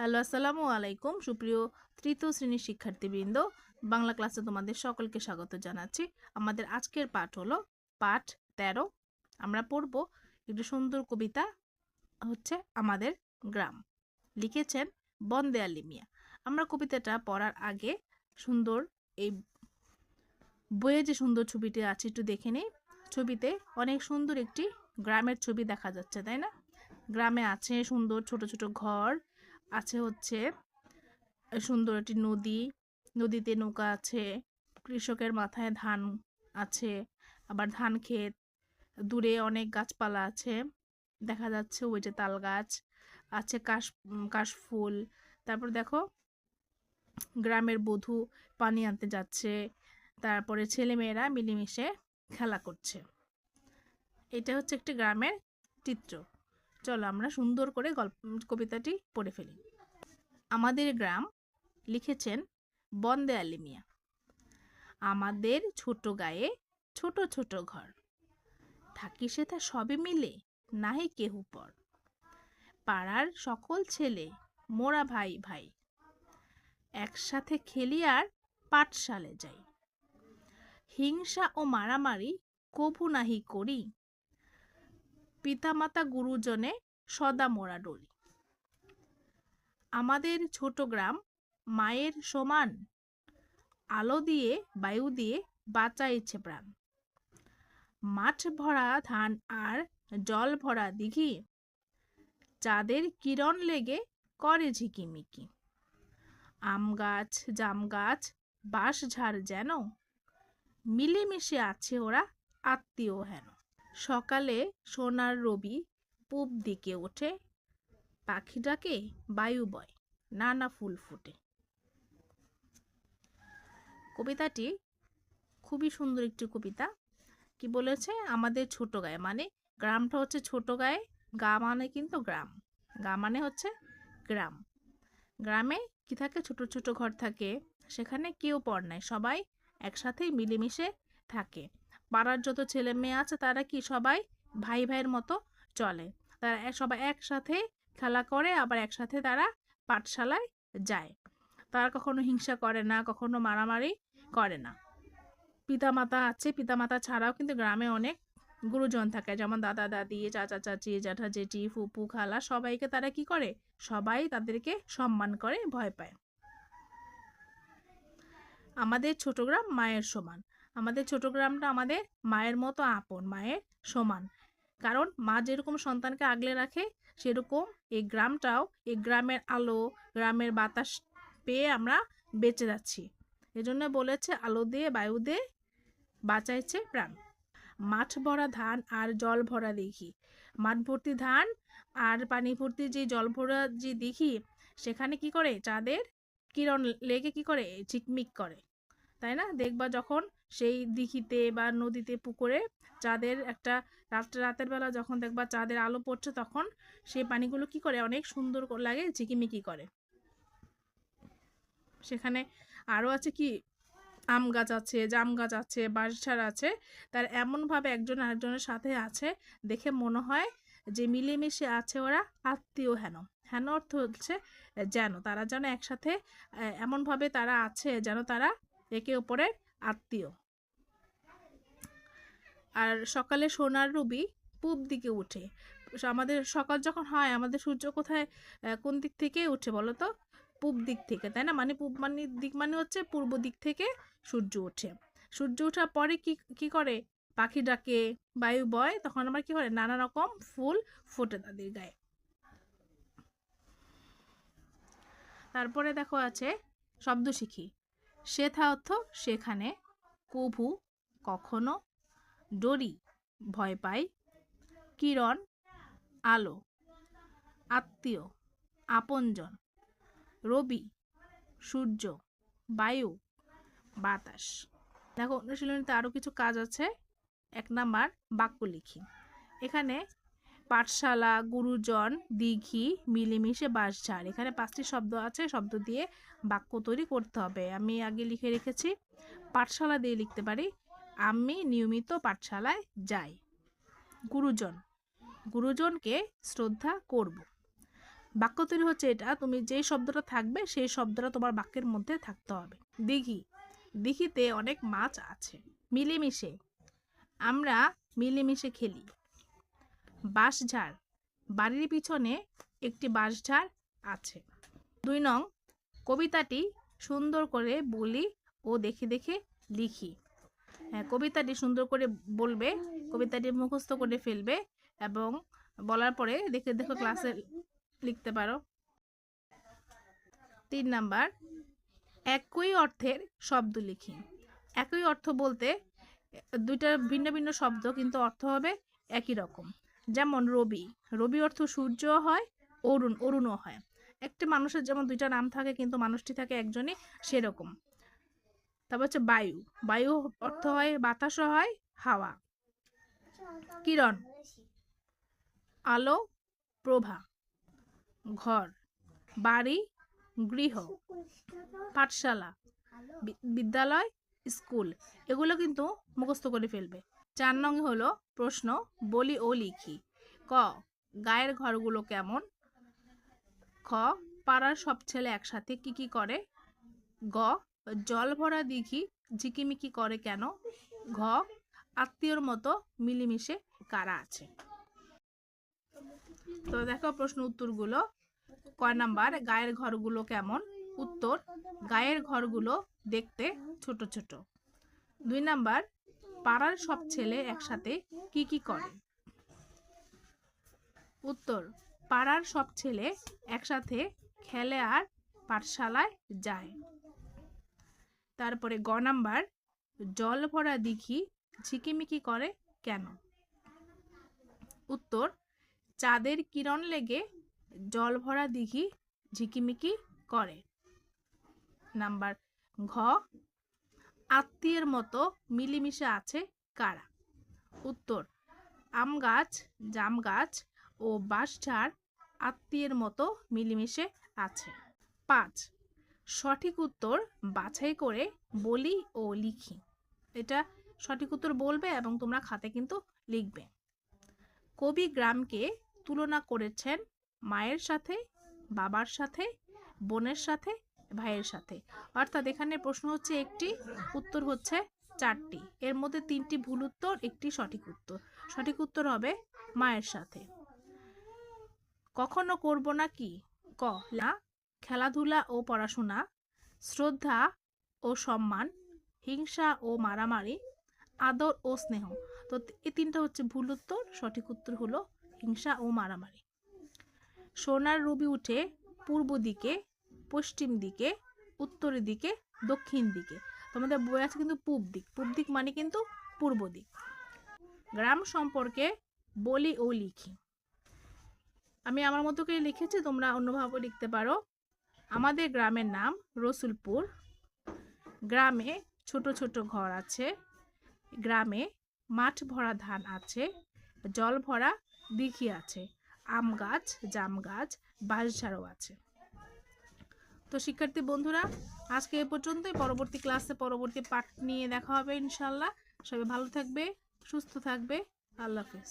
Hello, আসসালামু আলাইকুম। সুপ্রিয় তৃতীয় শ্রেণির শিক্ষার্থীবৃন্দ, বাংলা ক্লাসে তোমাদের সকলকে স্বাগত জানাচ্ছি। আমাদের আজকের পাঠ হলো পাঠ তেরো। আমরা পড়ব একটি সুন্দর কবিতা হচ্ছে আমাদের গ্রাম। লিখেছেন বন্দে আলী মিয়া আমরা কবিতাটা পড়ার আগে সুন্দর এই বইয়ে যে সুন্দর ছবিটি আছে, একটু দেখে নিই। ছবিতে অনেক সুন্দর একটি গ্রামের ছবি দেখা যাচ্ছে, তাই না? গ্রামে আছে সুন্দর ছোট ছোট ঘর আছে হচ্ছে সুন্দর একটি নদী। নদীতে নৌকা আছে, কৃষকের মাথায় ধান আছে, আবার ধান ক্ষেত। দূরে অনেক গাছপালা আছে, দেখা যাচ্ছে ওই যে তাল গাছ, আছে কাশ কাশফুল তারপর দেখো, গ্রামের বধূ পানি আনতে যাচ্ছে, তারপরে ছেলেমেয়েরা মিলেমিশে খেলা করছে। এটা হচ্ছে একটি গ্রামের চিত্র। চলো আমরা সুন্দর করে গল্প কবিতাটি পড়ে ফেলি। আমাদের গ্রাম লিখেছেন বন্দে আলী মিয়া। আমাদের ছোট গায়ে ছোট ছোট ঘর। থাকি সে তা সবে মিলে, নাহি কেহু পর। পাড়ার সকল ছেলে, মোরা ভাই ভাই। একসাথে খেলি আর পাঠশালে যাই। হিংসা ও মারামারি কভু নাহি করি। পিতামাতা গুরুজনে সদা মোরা ডরি আমাদের ছোট গ্রাম মায়ের সমান আলো দিয়ে, বায়ু দিয়ে বাঁচাইছে প্রাণ। মাঠ ভরা ধান আর জল ভরা দিঘি, চাঁদের কিরণ লেগে করে ঝিকিমিকি। আম গাছ, জাম গাছ, বাঁশ ঝাড় যেন, মিলেমিশে আছে ওরা, আত্মীয় হেন। সকালে সোনার রবি পূব দিকে ওঠে পাখি ডাকে বায়ু বয়, নানা ফুল ফুটে। কবিতাটি খুবই সুন্দর একটি কবিতা। কি বলেছে? আমাদের ছোট গায়ে মানে গ্রামটা হচ্ছে ছোট গায়ে, গা মানে কিন্তু গ্রাম। গা মানে হচ্ছে গ্রাম। গ্রামে কি থাকে? ছোট ছোট ঘর থাকে। সেখানে কেউ পর নাই, সবাই একসাথেই মিলেমিশে থাকে। পাড়ার যত ছেলে মেয়ে আছে, তারা কি সবাই ভাই ভাইয়ের মতো চলে। তারা সবাই একসাথে খেলা করে, আবার একসাথে তারা পাঠশালায় যায়। তারা কখনো হিংসা করে না, কখনো মারামারি করে না। পিতামাতা আছে, পিতামাতা ছাড়াও কিন্তু গ্রামে অনেক গুরুজন থাকে, যেমন দাদা, দাদি, চাচা, চাচি, জ্যাঠা, জেঠি, ফুপু, খালা, সবাইকে তারা কি করে? সবাই তাদেরকে সম্মান করে, ভয় পায়। আমাদের ছোট গ্রাম মায়ের সমান। আমাদের ছোট গ্রামটা আমাদের মায়ের মতো আপন, মায়ের সমান। কারণ মা যেরকম সন্তানকে আগলে রাখে সেরকম এই গ্রামটাও এই গ্রামের আলো, গ্রামের বাতাস পেয়ে আমরা বেঁচে যাচ্ছি। এজন্য বলেছে, আলো দিয়ে, বায়ু দিয়ে বাঁচাইছে প্রাণ। মাঠ ভরা ধান আর জল ভরা দেখি মাঠ ভর্তি ধান আর পানি ভর্তি যে জল ভরা যে দেখি সেখানে কি করে? চাঁদের কিরণ লেগে কি করে? ঝিকমিক করে। তাই না? দেখবা যখন সেই দিঘিতে বা নদীতে পুকুরে চাঁদের একটা রাত, রাতের বেলা যখন দেখবা চাঁদের আলো পড়ছে তখন সেই পানিগুলো কি করে? অনেক সুন্দর লাগে, ঝিকিমিকি করে। সেখানে আরও আছে কি? আম গাছ আছে, জাম গাছ আছে, বাঁশঝাড় আছে। তার এমনভাবে একজন আরেকজনের সাথে আছে দেখে মনে হয় যে মিলেমিশে আছে ওরা, আত্মীয় হেন। হেন অর্থ হচ্ছে যেন, তারা যেন একসাথে এমনভাবে তারা আছে যেন তারা একে অপরের আত্মীয়। আর সকালে সোনার রবি পূব দিকে উঠে। আমাদের সকাল যখন হয়, আমাদের সূর্য কোথায় কোন দিক থেকে উঠে বলো তো? পূব দিক থেকে, তাই না? মানে পূব মানে দিক মানে হচ্ছে পূর্ব দিক থেকে সূর্য ওঠে সূর্য ওঠার পরে কি কি করে? পাখি ডাকে, বায়ু বয়, তখন আবার কি করে? নানা রকম ফুল ফোটে তাদের গায়ে। তারপরে দেখো আছে শব্দ শিখি সেথা অর্থ সেখানে। কভু, কখনো। ডরি, ভয় পাই। কিরণ, আলো। আত্মীয়, আপনজন। রবি, সূর্য। বায়ু, বাতাস। দেখো, অনুশীলনীতে আরও কিছু কাজ আছে। এক নাম্বার, বাক্য লিখি। এখানে পাঠশালা, গুরুজন, দিঘি, মিলেমিশে বাঁশঝাড় এখানে পাঁচটি শব্দ আছে, শব্দ দিয়ে বাক্য তৈরি করতে হবে। আমি আগে লিখে রেখেছি, পাঠশালা দিয়ে লিখতে পারি, আমি নিয়মিত পাঠশালায় যাই। গুরুজন, গুরুজনকে শ্রদ্ধা করব। বাক্য তৈরি হচ্ছে এটা, তুমি যেই শব্দটা থাকবে, সেই শব্দটা তোমার বাক্যের মধ্যে থাকতে হবে। দিঘি, দিঘিতে অনেক মাছ আছে, মিলেমিশে। আমরা মিলেমিশে খেলি। বাঁশঝাড়। বাড়ির পিছনে একটি বাঁশঝাড় আছে। দুই নং কবিতাটি সুন্দর করে বলি ও দেখে দেখে লিখি। হ্যাঁ কবিতাটি সুন্দর করে বলবে কবিতাটি মুখস্থ করে ফেলবে এবং বলার পরে দেখে দেখো ক্লাসে লিখতে পারো। তিন নাম্বার, একই অর্থের শব্দ লিখি। একই অর্থ বলতে দুইটা ভিন্ন ভিন্ন শব্দ কিন্তু অর্থ হবে একই রকম। যেমন রবি রবি অর্থ সূর্য হয়, অরুণ, অরুণও হয়। একটা মানুষের যেমন দুইটা নাম থাকে, কিন্তু মানুষটি থাকে একজনই সেরকম। তারপর হচ্ছে বায়ু বায়ু অর্থ হয় বাতাসও হয়, হাওয়া। কিরণ, আলো, প্রভা। ঘর, বাড়ি, গৃহ। পাঠশালা বিদ্যালয়, স্কুল। এগুলো কিন্তু মুখস্থ করে ফেলবে। চার নং হলো প্রশ্ন, বলি ও লিখি। ক, গায়ের ঘরগুলো কেমন? খ, পাড়ার সব ছেলে একসাথে কি কি করে? গ, জল ভরা দিঘি ঝিকিমিকি করে কেন? ঘ, আত্মীয়র মতো মিলেমিশে কারা আছে? তো দেখো প্রশ্ন উত্তরগুলো। কয় নাম্বার, গায়ের ঘরগুলো কেমন? উত্তর, গায়ের ঘরগুলো দেখতে ছোট ছোট। দুই নাম্বার পাড়ার সব ছেলে একসাথে কি কি করে? উত্তর, পাড়ার সব ছেলে একসাথে খেলে আর পাঠশালায় যায়। তারপরে গ নাম্বার, জল ভরা দিঘি ঝিকিমিকি করে কেন? উত্তর, চাঁদের কিরণ লেগে জল ভরা দিঘি ঝিকিমিকি করে। নাম্বার, ঘ আত্মীয়ের মতো মিলিমিশে আছে কারা? উত্তর, আম গাছ, জাম গাছ ও বাঁশঝাড় আত্মীয়ের মতো মিলিমিশে আছে। পাঁচ, সঠিক উত্তর বাছাই করে বলি ও লিখি। এটা সঠিক উত্তর বলবে এবং তোমরা খাতে কিন্তু লিখবে। কবি গ্রামকে তুলনা করেছেন মায়ের সাথে, বাবার সাথে, বোনের সাথে ভাইয়ের সাথে। অর্থাৎ এখানে প্রশ্ন হচ্ছে, একটি উত্তর হচ্ছে চারটি। এর মধ্যে তিনটি ভুল উত্তর, একটি সঠিক উত্তর। সঠিক উত্তর হবে মায়ের সাথে। কখনো করব না কি? ক না খেলাধুলা ও পড়াশোনা, শ্রদ্ধা ও সম্মান, হিংসা ও মারামারি, আদর ও স্নেহ। তো এই তিনটা হচ্ছে ভুল উত্তর, সঠিক উত্তর হলো হিংসা ও মারামারি। সোনার রবি উঠে পূর্ব দিকে পশ্চিম দিকে উত্তরের দিকে, দক্ষিণ দিকে। তোমাদের বই আছে কিন্তু পূব দিক। পূব দিক মানে কিন্তু পূর্ব দিক। গ্রাম সম্পর্কে বলি ও লিখি। আমি আমার মতো করে লিখেছি, তোমরা অন্যভাবে লিখতে পারো। আমাদের গ্রামের নাম রসুলপুর। গ্রামে ছোট ছোট ঘর আছে। গ্রামে মাঠ ভরা ধান আছে। জল ভরা দিঘি আছে। আম গাছ, জাম গাছ, বাঁশঝাড়ও আছে। তো শিক্ষার্থী বন্ধুরা, আজকে এ পর্যন্তই। পরবর্তী ক্লাসে পরবর্তী পাঠ নিয়ে দেখা হবে ইনশাল্লাহ সবাই ভালো থাকবে, সুস্থ থাকবে। আল্লাহ হাফিজ।